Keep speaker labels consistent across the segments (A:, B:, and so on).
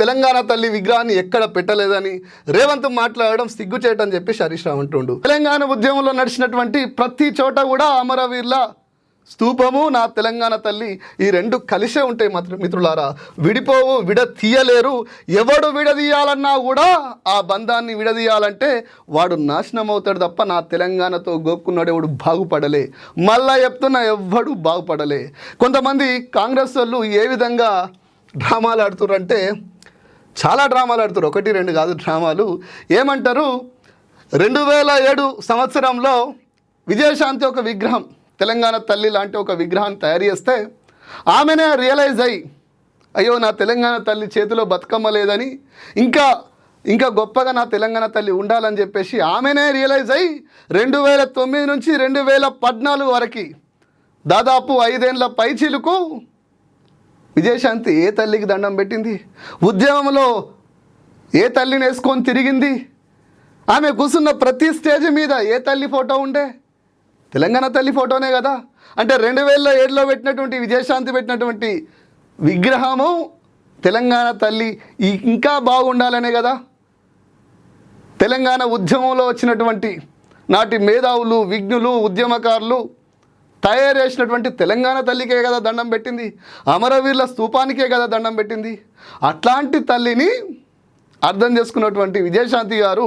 A: తెలంగాణ తల్లి విగ్రహాన్ని ఎక్కడ పెట్టలేదని రేవంత్ మాట్లాడడం సిగ్గు చేయటం చెప్పి హరీష్ రావు అంటుండు. తెలంగాణ ఉద్యమంలో నడిచినటువంటి ప్రతి చోట కూడా అమరవీర్ల స్తూపము నా తెలంగాణ తల్లి. ఈ రెండు కలిసే ఉంటాయి మాత్రం మిత్రులారా విడిపోవు విడ తీయలేరు ఎవడు విడదీయాలన్నా కూడా ఆ బంధాన్ని విడదీయాలంటే వాడు నాశనం అవుతాడు తప్ప నా తెలంగాణతో గోక్కున్నాడు ఎవడు బాగుపడలే. మళ్ళా చెప్తున్నా ఎవ్వడు బాగుపడలే. కొంతమంది కాంగ్రెస్ వాళ్ళు ఏ విధంగా డ్రామాలు ఆడుతుర్రంటే చాలా డ్రామాలు ఆడుతారు. ఒకటి రెండు కాదు డ్రామాలు. ఏమంటారు? రెండు వేల ఏడు సంవత్సరంలో విజయశాంతి ఒక విగ్రహం తెలంగాణ తల్లి లాంటి ఒక విగ్రహాన్ని తయారు చేస్తే ఆమెనే రియలైజ్ అయ్యి అయ్యో నా తెలంగాణ తల్లి చేతిలో బతుకమ్మ లేదని ఇంకా ఇంకా గొప్పగా నా తెలంగాణ తల్లి ఉండాలని చెప్పేసి ఆమెనే రియలైజ్ అయ్యి రెండు వేల తొమ్మిది నుంచి రెండు వేల పద్నాలుగు వరకు దాదాపు ఐదేళ్ళ పైచీలకు విజయశాంతి ఏ తల్లికి దండం పెట్టింది? ఉద్యమంలో ఏ తల్లిని వేసుకొని తిరిగింది? ఆమె కూర్చున్న ప్రతి స్టేజ్ మీద ఏ తల్లి ఫోటో ఉండే? తెలంగాణ తల్లి ఫోటోనే కదా. అంటే రెండు వేల ఏడులో పెట్టినటువంటి విజయశాంతి పెట్టినటువంటి విగ్రహము తెలంగాణ తల్లి ఇంకా బాగుండాలనే కదా. తెలంగాణ ఉద్యమంలో వచ్చినటువంటి నాటి మేధావులు విఘ్నులు ఉద్యమకారులు తయారు చేసినటువంటి తెలంగాణ తల్లికే కదా దండం పెట్టింది అమరవీరుల స్తూపానికే కదా దండం పెట్టింది. అట్లాంటి తల్లిని అర్థం చేసుకున్నటువంటి విజయశాంతి గారు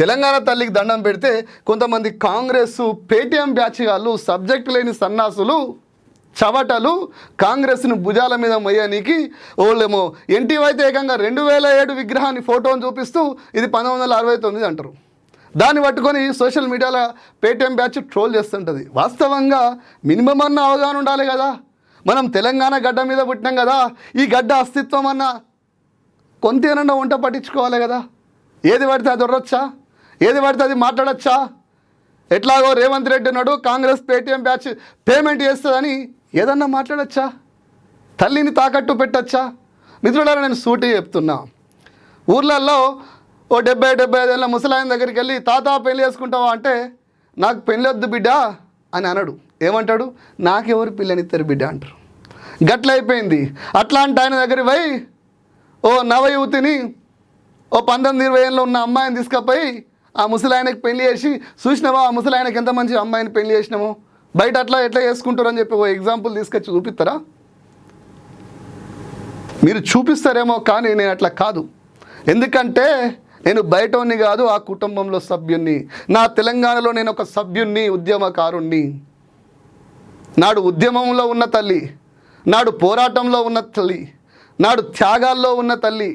A: తెలంగాణ తల్లికి దండం పెడితే కొంతమంది కాంగ్రెస్ పేటీఎం బ్యాచ్ వాళ్ళు సబ్జెక్ట్ లేని సన్నాసులు చవటలు కాంగ్రెస్ను భుజాల మీద మొయ్యనీకి వాళ్ళేమో ఎన్టీవైతే ఏకంగా రెండు వేల ఏడు విగ్రహాన్ని ఫోటోని చూపిస్తూ ఇది పంతొమ్మిది వందల అరవై తొమ్మిది అంటారు. దాన్ని పట్టుకొని సోషల్ మీడియాలో పేటీఎం బ్యాచ్ ట్రోల్ చేస్తుంటుంది. వాస్తవంగా మినిమం అన్న అవగాహన ఉండాలి కదా. మనం తెలంగాణ గడ్డ మీద పుట్టినాం కదా. ఈ గడ్డ అస్తిత్వం అన్న కొంతేనన్నా వంట పట్టించుకోవాలి కదా. ఏది పడితే అది దొరొచ్చా ఏది పడితే అది మాట్లాడచ్చా? ఎట్లాగో రేవంత్ రెడ్డి ఉన్నాడు కాంగ్రెస్ పేటీఎం బ్యాచ్ పేమెంట్ చేస్తుందని ఏదన్నా మాట్లాడచ్చా? తల్లిని తాకట్టు పెట్టచ్చా? మిత్రులారా నేను సూటి చెప్తున్నా. ఊర్లలో ఓ డెబ్బై డెబ్బై ఐదేళ్ళ ముసలాయన దగ్గరికి వెళ్ళి తాత పెళ్ళి చేసుకుంటావా? అంటే నాకు పెళ్ళొద్దు బిడ్డ అని అనడు. ఏమంటాడు? నాకెవరు పిల్లనిస్తారు బిడ్డ అంటారు. గట్ల అయిపోయింది అట్లాంటి ఆయన దగ్గర పోయి ఓ నవయువతిని ఓ పంతొమ్మిది ఇరవై ఏళ్ళలో ఉన్న అమ్మాయిని తీసుకుపోయి ఆ ముసలాయనకి పెళ్ళి చేసి చూసినావా ఆ ముసలాయనకి ఎంత మంచి అమ్మాయిని పెళ్ళి చేసినామో? బయట అట్లా ఎట్లా చేసుకుంటారు అని చెప్పి ఓ ఎగ్జాంపుల్ తీసుకొచ్చి చూపిస్తారా మీరు చూపిస్తారేమో కానీ నేను అట్లా కాదు. ఎందుకంటే నేను బయటోని కాదు ఆ కుటుంబంలో సభ్యుణ్ణి. నా తెలంగాణలో నేను ఒక సభ్యుణ్ణి ఉద్యమకారుణ్ణి. నాడు ఉద్యమంలో ఉన్న తల్లి నాడు పోరాటంలో ఉన్న తల్లి నాడు త్యాగాల్లో ఉన్న తల్లి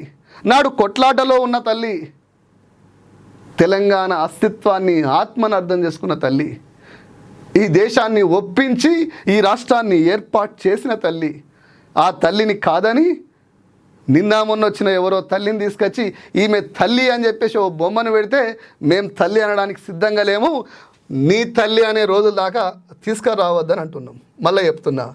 A: నాడు కొట్లాటలో ఉన్న తల్లి తెలంగాణ అస్తిత్వాన్ని ఆత్మను అర్థం చేసుకున్న తల్లి ఈ దేశాన్ని ఒప్పించి ఈ రాష్ట్రాన్ని ఏర్పాటు చేసిన తల్లి ఆ తల్లిని కాదని నిన్న మొన్న వచ్చిన ఎవరో తల్లిని తీసుకొచ్చి ఈమె తల్లి అని చెప్పేసి ఓ బొమ్మను పెడితే మేము తల్లి అనడానికి సిద్ధంగా లేము. నీ తల్లి అనే రోజుల దాకా తీసుకురావద్దని అంటున్నాం. మళ్ళీ చెప్తున్నా.